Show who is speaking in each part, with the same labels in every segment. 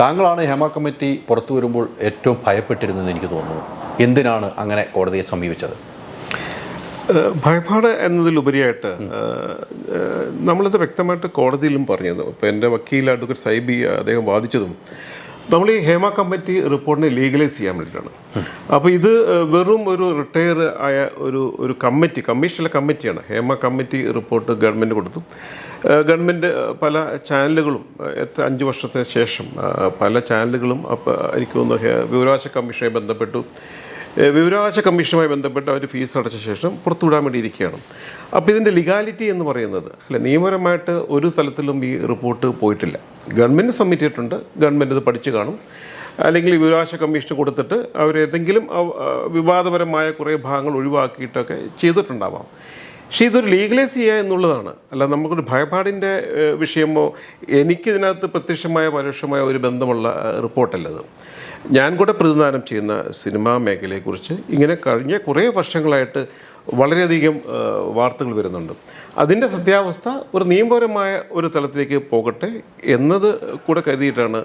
Speaker 1: താങ്കളാണ് Hema committee പുറത്തു വരുമ്പോൾ ഏറ്റവും ഭയപ്പെട്ടിരുന്നതെന്ന് എനിക്ക് തോന്നുന്നു. എന്തിനാണ് അങ്ങനെ കോടതിയെ സമീപിച്ചത്?
Speaker 2: ഭയപ്പാട് എന്നതിലുപരിയായിട്ട് നമ്മളത് വ്യക്തമായിട്ട് കോടതിയിലും പറഞ്ഞത്. ഇപ്പോൾ എന്റെ വക്കീൽ അഡ്വക്കേറ്റ് സൈബി അദ്ദേഹം വാദിച്ചതും നമ്മൾ ഈ ഹേമ കമ്മിറ്റി റിപ്പോർട്ടിനെ ലീഗലൈസ് ചെയ്യാൻ വേണ്ടിയിട്ടാണ്. അപ്പോൾ ഇത് വെറും ഒരു റിട്ടയർ ആയ ഒരു ഒരു കമ്മിറ്റി കമ്മീഷനിലെ കമ്മിറ്റിയാണ്. ഹേമ കമ്മിറ്റി റിപ്പോർട്ട് ഗവൺമെന്റ് കൊടുത്തു. ഗവൺമെന്റ് പല ചാനലുകളും എത്ര അഞ്ച് വർഷത്തിന് ശേഷം പല ചാനലുകളും എനിക്ക് തോന്നുന്നു വിവരാവകാശ കമ്മീഷനെ ബന്ധപ്പെട്ടു. വിവരാവകാശ കമ്മീഷനുമായി ബന്ധപ്പെട്ട് അവർ ഫീസ് അടച്ച ശേഷം പുറത്തുവിടാൻ വേണ്ടി ഇരിക്കുകയാണ്. അപ്പോൾ ഇതിന്റെ ലീഗാലിറ്റി എന്ന് പറയുന്നത് അല്ല നിയമപരമായിട്ട് ഒരു സ്ഥലത്തിലും ഈ റിപ്പോർട്ട് പോയിട്ടില്ല. ഗവൺമെന്റ് സബ്മിറ്റ് ചെയ്തിട്ടുണ്ട് ഗവൺമെന്റ് ഇത് പഠിച്ചു കാണും. അല്ലെങ്കിൽ വിവരാവകാശ കമ്മീഷന് കൊടുത്തിട്ട് അവരേതെങ്കിലും അവ- വിവാദപരമായ കുറേ ഭാഗങ്ങൾ ഒഴിവാക്കിയിട്ടൊക്കെ ചെയ്തിട്ടുണ്ടാവാം. പക്ഷേ ഇതൊരു ലീഗലൈസ് ചെയ്യുക എന്നുള്ളതാണ്. അല്ല നമുക്കൊരു ഭയപ്പാടിന്റെ വിഷയമോ എനിക്കിതിനകത്ത് പ്രത്യക്ഷമായ പരോക്ഷമായ ഒരു ബന്ധമുള്ള റിപ്പോർട്ടല്ലത്. ഞാൻ കൂടെ പ്രതിദാനം ചെയ്യുന്ന സിനിമാ മേഖലയെക്കുറിച്ച് ഇങ്ങനെ കഴിഞ്ഞ കുറേ വർഷങ്ങളായിട്ട് വളരെയധികം വാർത്തകൾ വരുന്നുണ്ട്. അതിന്റെ സത്യാവസ്ഥ ഒരു നിയമപരമായ ഒരു തലത്തിലേക്ക് പോകട്ടെ എന്നത് കൂടെ കരുതിയിട്ടാണ്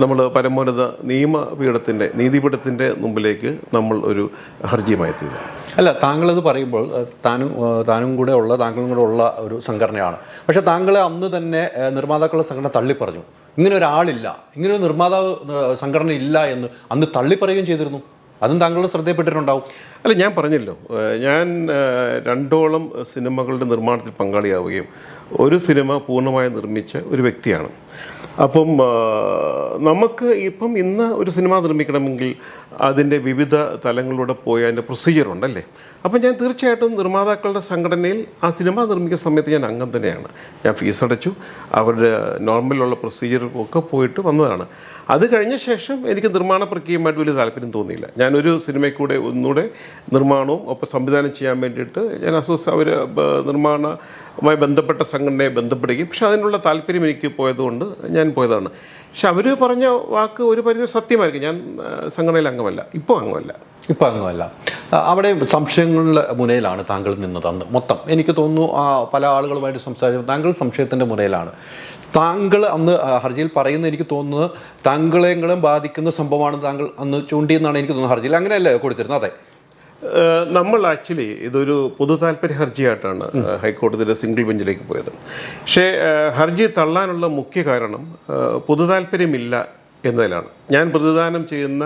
Speaker 2: നമ്മൾ പരമോന്നത നിയമപീഠത്തിന്റെ നീതിപീഠത്തിന്റെ മുമ്പിലേക്ക് നമ്മൾ ഒരു ഹർജിയുമായി എത്തിയത്
Speaker 1: അല്ല താങ്കളത് പറയുമ്പോൾ താനും താനും കൂടെ ഉള്ള താങ്കളും കൂടെ ഉള്ള ഒരു സംഘടനയാണ്. പക്ഷേ താങ്കളെ അന്ന് തന്നെ നിർമ്മാതാക്കളുടെ സംഘടന തള്ളിപ്പറഞ്ഞു. ഇങ്ങനെ ഒരാളില്ല. ഇങ്ങനെ ഒരു നിർമ്മാതാവ് സംഘടന ഇല്ല എന്ന് അന്ന് തള്ളിപ്പറയുകയും ചെയ്തിരുന്നു. അതും താങ്കളുടെ ശ്രദ്ധയിൽപ്പെട്ടിട്ടുണ്ടാവും.
Speaker 2: അല്ല ഞാൻ പറഞ്ഞല്ലോ. ഞാൻ രണ്ടോളം സിനിമകളുടെ നിർമ്മാണത്തിൽ പങ്കാളിയാവുകയും ഒരു സിനിമ പൂർണമായി നിർമ്മിച്ച ഒരു വ്യക്തിയാണ്. അപ്പം നമുക്ക് ഇപ്പം ഇന്ന് ഒരു സിനിമ നിർമ്മിക്കണമെങ്കിൽ അതിന്റെ വിവിധ തലങ്ങളിലൂടെ പോയി അതിന്റെ പ്രൊസീജിയർ ഉണ്ടല്ലേ? അപ്പം ഞാൻ തീർച്ചയായിട്ടും നിർമ്മാതാക്കളുടെ സംഘടനയിൽ ആ സിനിമ നിർമ്മിക്കുന്ന സമയത്ത് ഞാൻ അംഗം തന്നെയാണ്. ഞാൻ ഫീസ് അടച്ചു. അവരുടെ നോർമലുള്ള പ്രൊസീജിയർ ഒക്കെ പോയിട്ട് വന്നതാണ്. അത് കഴിഞ്ഞ ശേഷം എനിക്ക് നിർമ്മാണ പ്രക്രിയയുമായിട്ട് വലിയ താല്പര്യം തോന്നിയില്ല. ഞാനൊരു സിനിമയ്ക്കൂടെ കൂടെ ഒന്നുകൂടെ നിർമ്മാണവും ഒപ്പം സംവിധാനം ചെയ്യാൻ വേണ്ടിയിട്ട് ഞാൻ അസോസ് അവർ നിർമ്മാണവുമായി ബന്ധപ്പെട്ട സംഘടനയെ ബന്ധപ്പെടുകയും പക്ഷെ അതിനുള്ള താല്പര്യം എനിക്ക് പോയതുകൊണ്ട് ഞാൻ പോയതാണ്. പക്ഷെ അവർ പറഞ്ഞ വാക്ക് ഒരു പരിധി സത്യമായിരിക്കും. ഞാൻ സംഘടനയിൽ അംഗമല്ല. ഇപ്പോൾ അംഗമല്ല.
Speaker 1: ഇപ്പോൾ അംഗമല്ല. അവിടെ സംശയങ്ങളുടെ മുനയിലാണ് താങ്കൾ നിന്നത് അന്ന് മൊത്തം. എനിക്ക് തോന്നുന്നു ആ, പല ആളുകളുമായിട്ട് സംസാരിച്ചു താങ്കൾ സംശയത്തിന്റെ മുനയിലാണ്. താങ്കൾ അന്ന് ഹർജിയിൽ പറയുന്ന എനിക്ക് തോന്നുന്നത് താങ്കളെങ്കിലും ബാധിക്കുന്ന സംഭവമാണ് താങ്കൾ അന്ന് ചൂണ്ടിയെന്നാണ് എനിക്ക് തോന്നുന്നത് ഹർജിയിൽ. അങ്ങനെയല്ലേ കൊടുത്തിരുന്നത്? അതെ.
Speaker 2: നമ്മൾ ആക്ച്വലി ഇതൊരു പൊതു താല്പര്യ ഹർജിയായിട്ടാണ് ഹൈക്കോടതിയുടെ സിംഗിൾ ബെഞ്ചിലേക്ക് പോയത്. പക്ഷേ ഹർജി തള്ളാനുള്ള മുഖ്യ കാരണം പൊതു താല്പര്യമില്ല എന്നതിലാണ്. ഞാൻ പ്രതിദാനം ചെയ്യുന്ന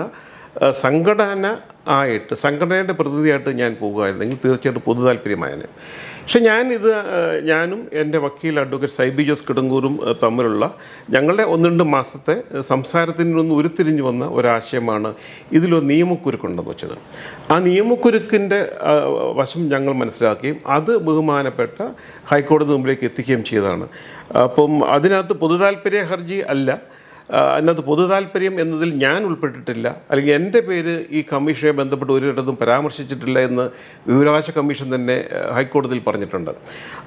Speaker 2: സംഘടന ആയിട്ട് സംഘടനയുടെ പ്രതിനിധിയായിട്ട് ഞാൻ പോകുമായിരുന്നെങ്കിൽ തീർച്ചയായിട്ടും പൊതു താല്പര്യമായേനെ. പക്ഷെ ഞാൻ ഇത് ഞാനും എന്റെ വക്കീൽ അഡ്വക്കേറ്റ് സൈബി ജോസ് കിടങ്ങൂറും ഏഹ് തമ്മിലുള്ള ഞങ്ങളുടെ ഒന്ന് രണ്ട് മാസത്തെ സംസാരത്തിൽ നിന്ന് ഉരുത്തിരിഞ്ഞു വന്ന ഒരാശയമാണ് ഇതിലൊരു നിയമക്കുരുക്കുണ്ടെന്ന് വെച്ചത്. ആ നിയമക്കുരുക്കിന്റെ വശം ഞങ്ങൾ മനസ്സിലാക്കുകയും അത് ബഹുമാനപ്പെട്ട ഹൈക്കോടതി മുമ്പിലേക്ക് എത്തിക്കുകയും ചെയ്തതാണ്. അപ്പം അതിനകത്ത് പൊതു താല്പര്യ ഹർജി അല്ല അതിനകത്ത് പൊതു താല്പര്യം എന്നതിൽ ഞാൻ ഉൾപ്പെട്ടിട്ടില്ല. അല്ലെങ്കിൽ എന്റെ പേര് ഈ കമ്മീഷനെ ബന്ധപ്പെട്ട് ഒരിടത്തും പരാമർശിച്ചിട്ടില്ല എന്ന് വിവരാവകാശ കമ്മീഷൻ തന്നെ ഹൈക്കോടതിയിൽ പറഞ്ഞിട്ടുണ്ട്.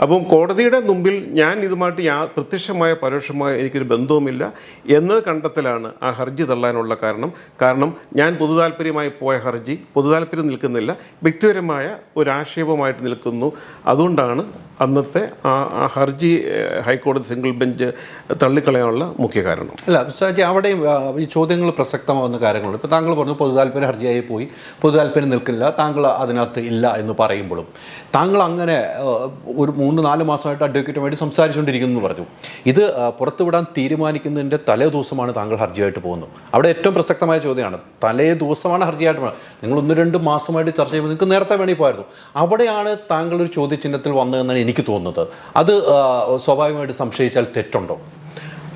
Speaker 2: അപ്പം കോടതിയുടെ മുമ്പിൽ ഞാൻ ഇതുമായിട്ട് യാ പ്രത്യക്ഷമായ പരോക്ഷമായ എനിക്കൊരു ബന്ധവുമില്ല എന്നത് കണ്ടെത്തലാണ് ആ ഹർജി തള്ളാനുള്ള കാരണം. കാരണം ഞാൻ പൊതു താല്പര്യമായി പോയ ഹർജി പൊതു താല്പര്യം നിൽക്കുന്നില്ല. വ്യക്തിപരമായ ഒരാക്ഷേപമായിട്ട് നിൽക്കുന്നു. അതുകൊണ്ടാണ് അന്നത്തെ ആ ഹർജി ഹൈക്കോടതി സിംഗിൾ ബെഞ്ച് തള്ളിക്കളയാനുള്ള മുഖ്യ കാരണം.
Speaker 1: അല്ല സാജി അവിടെയും ഈ ചോദ്യങ്ങൾ പ്രസക്തമാവുന്ന കാര്യങ്ങളുണ്ട്. ഇപ്പോൾ താങ്കൾ പറഞ്ഞു പൊതു താല്പര്യ ഹർജിയായി പോയി. പൊതു താല്പര്യം നിൽക്കില്ല. താങ്കൾ അതിനകത്ത് ഇല്ല എന്ന് പറയുമ്പോഴും. താങ്കൾ അങ്ങനെ ഒരു മൂന്ന് നാല് മാസമായിട്ട് അഡ്വക്കേറ്റുമായിട്ട് സംസാരിച്ചുകൊണ്ടിരിക്കുന്നു എന്ന് പറഞ്ഞു. ഇത് പുറത്തുവിടാൻ തീരുമാനിക്കുന്നതിന്റെ തലേ ദിവസമാണ് താങ്കൾ ഹർജിയായിട്ട് പോകുന്നത്. അവിടെ ഏറ്റവും പ്രസക്തമായ ചോദ്യമാണ്. തലേ ദിവസമാണ് ഹർജിയായിട്ട് പോകുന്നത്. നിങ്ങൾ ഒന്ന് രണ്ട് മാസമായിട്ട് ചർച്ച ചെയ്യുമ്പോൾ നിങ്ങൾക്ക് നേരത്തെ വേണമെങ്കിൽ പോയിരുന്നു അവിടെയാണ് താങ്കൾ ഒരു ചോദ്യചിഹ്നത്തിൽ വന്നതെന്നാണ് എനിക്ക് തോന്നുന്നത്. അത് സ്വാഭാവികമായിട്ട് സംശയിച്ചാൽ തെറ്റുണ്ടോ?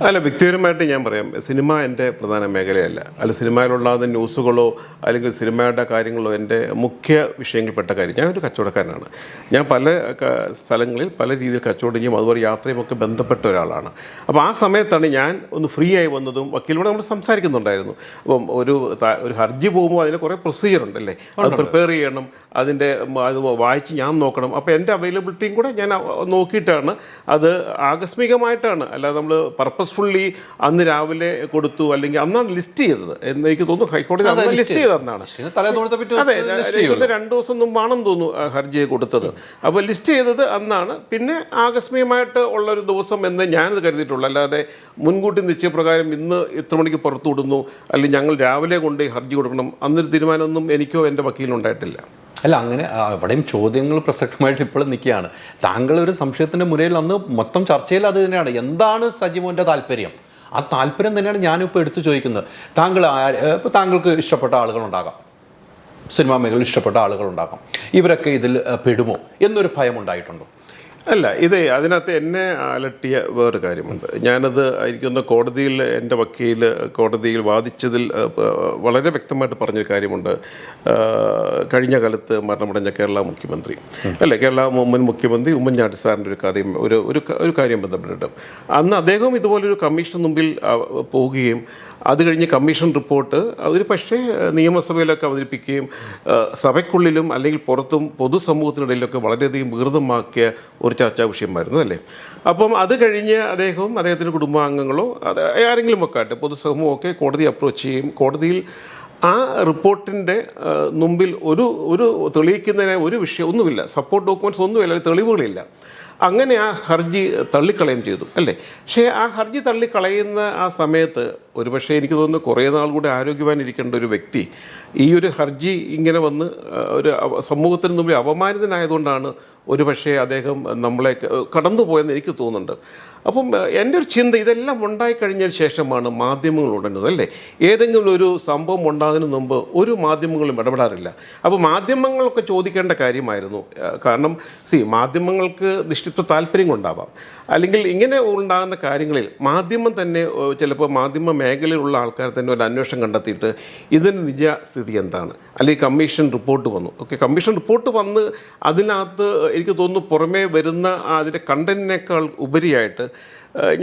Speaker 2: അല്ല വ്യക്തിപരമായിട്ട് ഞാൻ പറയാം. സിനിമ എന്റെ പ്രധാന മേഖലയല്ല. അല്ല സിനിമയിലുണ്ടാകുന്ന ന്യൂസുകളോ അല്ലെങ്കിൽ സിനിമയുടെ കാര്യങ്ങളോ എന്റെ മുഖ്യ വിഷയങ്ങളിൽപ്പെട്ട കാര്യം. ഞാൻ ഒരു കച്ചവടക്കാരനാണ്. ഞാൻ പല സ്ഥലങ്ങളിൽ പല രീതിയിൽ കച്ചവടം ചെയ്യും. അതുപോലെ യാത്രയും ഒക്കെ ബന്ധപ്പെട്ട ഒരാളാണ്. അപ്പോൾ ആ സമയത്താണ് ഞാൻ ഒന്ന് ഫ്രീ ആയി വന്നതും വക്കീലൂടെ നമ്മൾ സംസാരിക്കുന്നുണ്ടായിരുന്നു. അപ്പം ഒരു ഒരു ഹർജി പോകുമ്പോൾ അതിന് കുറേ പ്രൊസീജിയർ ഉണ്ടല്ലേ അത് പ്രിപ്പയർ ചെയ്യണം. അതിന്റെ അത് വായിച്ച് ഞാൻ നോക്കണം. അപ്പോൾ എന്റെ അവൈലബിലിറ്റിയും കൂടെ ഞാൻ നോക്കിയിട്ടാണ്. അത് ആകസ്മികമായിട്ടാണ്. അല്ലാതെ നമ്മൾ പർപ്പസ് പർപ്പസ്ഫുള്ളി അന്ന് രാവിലെ കൊടുത്തു അല്ലെങ്കിൽ അന്നാണ് ലിസ്റ്റ് ചെയ്തത്. എന്ന് എനിക്ക് തോന്നുന്നു ഹൈക്കോടതി അന്ന് ലിസ്റ്റ് ചെയ്തത് അന്നാണ് അതെ. രണ്ടു ദിവസം മുമ്പാണെന്ന് തോന്നുന്നു ഹർജി കൊടുത്തത്. അപ്പോൾ ലിസ്റ്റ് ചെയ്തത് അന്നാണ്. പിന്നെ ആകസ്മികമായിട്ട് ഉള്ള ഒരു ദിവസം എന്ന് ഞാനത് കരുതിയിട്ടുള്ളൂ. അല്ലാതെ മുൻകൂട്ടി നിശ്ചയപ്രകാരം ഇന്ന് ഇത്ര മണിക്ക് പുറത്തു വിടുന്നു അല്ലെങ്കിൽ ഞങ്ങൾ രാവിലെ കൊണ്ട് ഹർജി കൊടുക്കണം അന്നൊരു തീരുമാനമൊന്നും എനിക്കോ എന്റെ വക്കീലിനുണ്ടായിട്ടില്ല
Speaker 1: അല്ല അങ്ങനെ അവിടെയും ചോദ്യങ്ങൾ പ്രസക്തമായിട്ട് ഇപ്പോഴും നിൽക്കുകയാണ്. താങ്കൾ ഒരു സംശയത്തിന്റെ മുരയിൽ അന്ന് മൊത്തം ചർച്ചയിൽ അത് തന്നെയാണ്. എന്താണ് സജിമോന്റെ താല്പര്യം? ആ താല്പര്യം തന്നെയാണ് ഞാനിപ്പോൾ എടുത്തു ചോദിക്കുന്നത്. താങ്കൾ ഇപ്പോൾ താങ്കൾക്ക് ഇഷ്ടപ്പെട്ട ആളുകളുണ്ടാകാം. സിനിമാ മേഖലയിൽ ഇഷ്ടപ്പെട്ട ആളുകളുണ്ടാകാം. ഇവരൊക്കെ ഇതിൽ പെടുമോ എന്നൊരു ഭയം ഉണ്ടായിട്ടുണ്ടോ?
Speaker 2: അല്ല ഇത് അതിനകത്ത് എന്നെ അലട്ടിയ വേറൊരു കാര്യമുണ്ട്. ഞാനത് എനിക്കൊന്ന് കോടതിയിൽ എന്റെ വക്കീൽ കോടതിയിൽ വാദിച്ചതിൽ വളരെ വ്യക്തമായിട്ട് പറഞ്ഞൊരു കാര്യമുണ്ട്. കഴിഞ്ഞ കാലത്ത് മരണമടഞ്ഞ കേരള മുഖ്യമന്ത്രി. അല്ലേ കേരള മുൻ മുഖ്യമന്ത്രി ഉമ്മൻചാണ്ടി സാറിന്റെ ഒരു കാര്യം ഒരു ഒരു ഒരു കാര്യം ബന്ധപ്പെട്ടിട്ട് അന്ന് അദ്ദേഹം ഇതുപോലൊരു കമ്മീഷൻ മുമ്പിൽ പോവുകയും അത് കഴിഞ്ഞ് കമ്മീഷൻ റിപ്പോർട്ട് ഒരു പക്ഷേ നിയമസഭയിലൊക്കെ അവതരിപ്പിക്കുകയും സഭയ്ക്കുള്ളിലും അല്ലെങ്കിൽ പുറത്തും പൊതുസമൂഹത്തിനിടയിലൊക്കെ വളരെയധികം വികൃതമാക്കിയ ഒരു ചർച്ചാ വിഷയമായിരുന്നു അല്ലേ? അപ്പം അത് കഴിഞ്ഞ് അദ്ദേഹവും അദ്ദേഹത്തിന്റെ കുടുംബാംഗങ്ങളോ അത് ആരെങ്കിലും ഒക്കെ ആയിട്ട് പൊതുസമൂഹമൊക്കെ കോടതി അപ്രോച്ച് ചെയ്യും. കോടതിയിൽ ആ റിപ്പോർട്ടിന്റെ മുമ്പിൽ ഒരു ഒരു തെളിയിക്കുന്നതിന് ഒരു വിഷയം ഒന്നുമില്ല. സപ്പോർട്ട് ഡോക്യുമെന്റ്സ് ഒന്നുമില്ല തെളിവുകളില്ല. അങ്ങനെ ആ ഹർജി തള്ളിക്കളയും ചെയ്തു അല്ലേ? പക്ഷേ ആ ഹർജി തള്ളിക്കളയുന്ന ആ സമയത്ത് ഒരുപക്ഷെ എനിക്ക് തോന്നുന്നു കുറേ നാൾ കൂടി ആരോഗ്യവാനിരിക്കേണ്ട ഒരു വ്യക്തി ഈ ഒരു ഹർജി ഇങ്ങനെ വന്ന് ഒരു സമൂഹത്തിന് മുമ്പിൽ അപമാനിതനായതുകൊണ്ടാണ് ഒരുപക്ഷെ അദ്ദേഹം നമ്മളെ കടന്നുപോയെന്ന് എനിക്ക് തോന്നുന്നുണ്ട്. അപ്പം എന്റെ ഒരു ചിന്ത ഇതെല്ലാം ഉണ്ടായി കഴിഞ്ഞതിന് ശേഷമാണ് മാധ്യമങ്ങൾ ഉടനുന്നത് അല്ലേ? ഏതെങ്കിലും ഒരു സംഭവം ഉണ്ടാകുന്നതിന് മുമ്പ് ഒരു മാധ്യമങ്ങളും ഇടപെടാറില്ല. അപ്പോൾ മാധ്യമങ്ങളൊക്കെ ചോദിക്കേണ്ട കാര്യമായിരുന്നു. കാരണം സി മാധ്യമങ്ങൾക്ക് നിഷ്ഠിത്വ താല്പര്യം താല്പര്യങ്ങളുണ്ടാവാം അല്ലെങ്കിൽ ഇങ്ങനെ ഉണ്ടാകുന്ന കാര്യങ്ങളിൽ മാധ്യമം തന്നെ ചിലപ്പോൾ മാധ്യമ മേഖലയിലുള്ള ആൾക്കാർ തന്നെ ഒരു അന്വേഷണം കണ്ടെത്തിയിട്ട് ഇതിന്റെ നിജസ്ഥിതി എന്താണ്? അല്ലെങ്കിൽ കമ്മീഷൻ റിപ്പോർട്ട് വന്നു. ഓക്കെ കമ്മീഷൻ റിപ്പോർട്ട് വന്ന് അതിനകത്ത് എനിക്ക് തോന്നുന്നു പുറമേ വരുന്ന അതിന്റെ കണ്ടന്റിനേക്കാൾ ഉപരിയായിട്ട്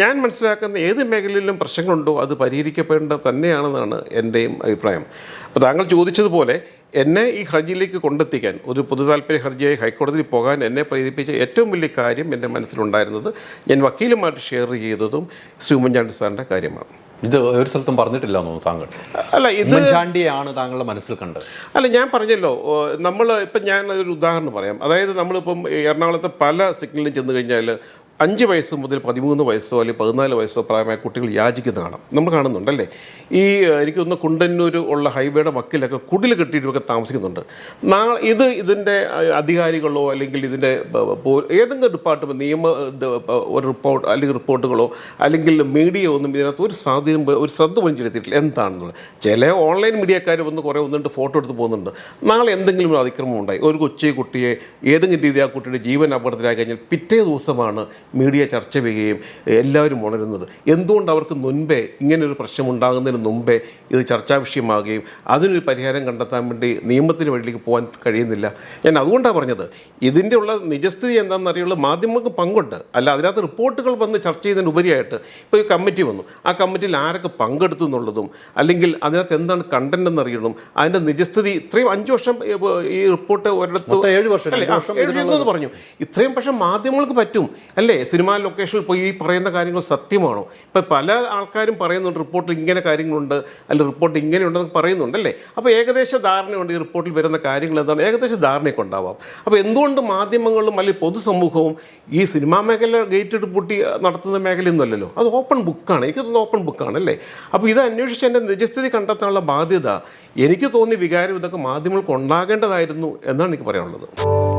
Speaker 2: ഞാൻ മനസ്സിലാക്കുന്ന ഏത് മേഖലയിലും പ്രശ്നങ്ങളുണ്ടോ അത് പരിഹരിക്കപ്പെടേണ്ടത് തന്നെയാണെന്നാണ് എന്റെയും അഭിപ്രായം. അപ്പോൾ താങ്കൾ ചോദിച്ചതുപോലെ എന്നെ ഈ ഹർജിയിലേക്ക് കൊണ്ടെത്തിക്കാൻ ഒരു പൊതു താല്പര്യ ഹർജിയായി ഹൈക്കോടതിയിൽ പോകാൻ എന്നെ പ്രേരിപ്പിച്ച ഏറ്റവും വലിയ കാര്യം എന്റെ മനസ്സിലുണ്ടായിരുന്നത് ഞാൻ വക്കീലുമായിട്ട് ഷെയർ ചെയ്തതും ശ്രീ ഉമ്മൻചാണ്ടി സാറിന്റെ കാര്യമാണ്.
Speaker 1: ഇത് ഒരു സ്ഥലത്തും പറഞ്ഞിട്ടില്ല താങ്കൾ.
Speaker 2: അല്ല ഇത്
Speaker 1: ഉമ്മൻചാണ്ടിയാണ് താങ്കളുടെ മനസ്സിൽ കണ്ടത്.
Speaker 2: അല്ല ഞാൻ പറഞ്ഞല്ലോ നമ്മൾ ഇപ്പം ഞാൻ ഒരു ഉദാഹരണം പറയാം. അതായത് നമ്മളിപ്പം എറണാകുളത്തെ പല സിഗ്നലിൽ ചെന്ന് കഴിഞ്ഞാൽ അഞ്ച് വയസ്സ് മുതൽ പതിമൂന്ന് വയസ്സോ അല്ലെങ്കിൽ പതിനാല് വയസ്സോ പ്രായമായ കുട്ടികൾ യാചിക്കുന്ന കാണാം നമ്മൾ കാണുന്നുണ്ടല്ലേ? ഈ എനിക്കൊന്ന് കുണ്ടന്നൂർ ഉള്ള ഹൈവേയുടെ വക്കിലൊക്കെ കുടിൽ കെട്ടിയിട്ടൊക്കെ താമസിക്കുന്നുണ്ട്. നാ ഇത് ഇതിന്റെ അധികാരികളോ അല്ലെങ്കിൽ ഇതിന്റെ ഏതെങ്കിലും ഡിപ്പാർട്ട്മെന്റ് നിയമ ഒരു റിപ്പോർട്ട് അല്ലെങ്കിൽ റിപ്പോർട്ടുകളോ അല്ലെങ്കിൽ മീഡിയ ഒന്നും ഇതിനകത്ത് ഒരു സാധ്യത ഒരു ശ്രദ്ധ പോലും ചെലുത്തിയിട്ടില്ല എന്താണെന്നുള്ളത്? ചില ഓൺലൈൻ മീഡിയക്കാർ വന്ന് കുറേ ഒന്നുണ്ട് ഫോട്ടോ എടുത്ത് പോകുന്നുണ്ട്. നാളെ എന്തെങ്കിലും ഒരു അതിക്രമം ഉണ്ടായി. ഒരു കൊച്ചു കുട്ടിയെ ഏതെങ്കിലും രീതി ആ കുട്ടിയുടെ ജീവൻ അപകടത്തിലായി കഴിഞ്ഞാൽ പിറ്റേ ദിവസമാണ് മീഡിയ ചർച്ച ചെയ്യുകയും എല്ലാവരും ഉണരുന്നത്. എന്തുകൊണ്ട് അവർക്ക് മുൻപേ ഇങ്ങനൊരു പ്രശ്നം ഉണ്ടാകുന്നതിന് മുമ്പേ ഇത് ചർച്ചാ വിഷയമാകുകയും അതിനൊരു പരിഹാരം കണ്ടെത്താൻ വേണ്ടി നിയമത്തിന് വഴിയിലേക്ക് പോകാൻ കഴിയുന്നില്ല? ഞാൻ അതുകൊണ്ടാണ് പറഞ്ഞത്. ഇതിന്റെ ഉള്ള നിജസ്ഥിതി എന്താണെന്ന് അറിയുള്ള മാധ്യമങ്ങൾക്ക് പങ്കുണ്ട്. അല്ല അതിനകത്ത് റിപ്പോർട്ടുകൾ വന്ന് ചർച്ച ചെയ്യുന്നതിന് ഉപരിയായിട്ട് ഇപ്പോൾ ഈ കമ്മിറ്റി വന്നു. ആ കമ്മിറ്റിയിൽ ആരൊക്കെ പങ്കെടുത്തു എന്നുള്ളതും അല്ലെങ്കിൽ അതിനകത്ത് എന്താണ് കണ്ടന്റ് എന്നറിയണം അതിന്റെ നിജസ്ഥിതി ഇത്രയും അഞ്ച് വർഷം ഈ- റിപ്പോർട്ട് ഒരിടത്ത്
Speaker 1: ഏഴ് വർഷം
Speaker 2: പറഞ്ഞു. ഇത്രയും പക്ഷേ മാധ്യമങ്ങൾക്ക് പറ്റും. അല്ലേ? സിനിമാ ലൊക്കേഷനിൽ പോയി ഈ പറയുന്ന കാര്യങ്ങൾ സത്യമാണോ? ഇപ്പം പല ആൾക്കാരും പറയുന്നുണ്ട് റിപ്പോർട്ടിൽ ഇങ്ങനെ കാര്യങ്ങളുണ്ട് അല്ലെങ്കിൽ റിപ്പോർട്ട് ഇങ്ങനെയുണ്ടെന്ന് പറയുന്നുണ്ട് അല്ലേ? അപ്പോൾ ഏകദേശ ധാരണയുണ്ട് ഈ റിപ്പോർട്ടിൽ വരുന്ന കാര്യങ്ങൾ എന്താണ്? ഏകദേശ ധാരണയൊക്കെ ഉണ്ടാവാം. അപ്പോൾ എന്തുകൊണ്ട് മാധ്യമങ്ങളും അല്ലെങ്കിൽ പൊതുസമൂഹവും ഈ സിനിമാ മേഖല ഗേറ്റ് പൂട്ടി നടത്തുന്ന മേഖലയൊന്നുമല്ലല്ലോ അത് ഓപ്പൺ ബുക്കാണ്. എനിക്ക് തോന്നുന്നത് ഓപ്പൺ ബുക്കാണ് അല്ലേ? അപ്പോൾ ഇത് അന്വേഷിച്ച് എന്റെ നിജസ്ഥിതി കണ്ടെത്താനുള്ള ബാധ്യത. എനിക്ക് തോന്നിയ വികാരം ഇതൊക്കെ മാധ്യമങ്ങൾക്ക് ഉണ്ടാകേണ്ടതായിരുന്നു എന്നാണ് എനിക്ക് പറയാനുള്ളത്.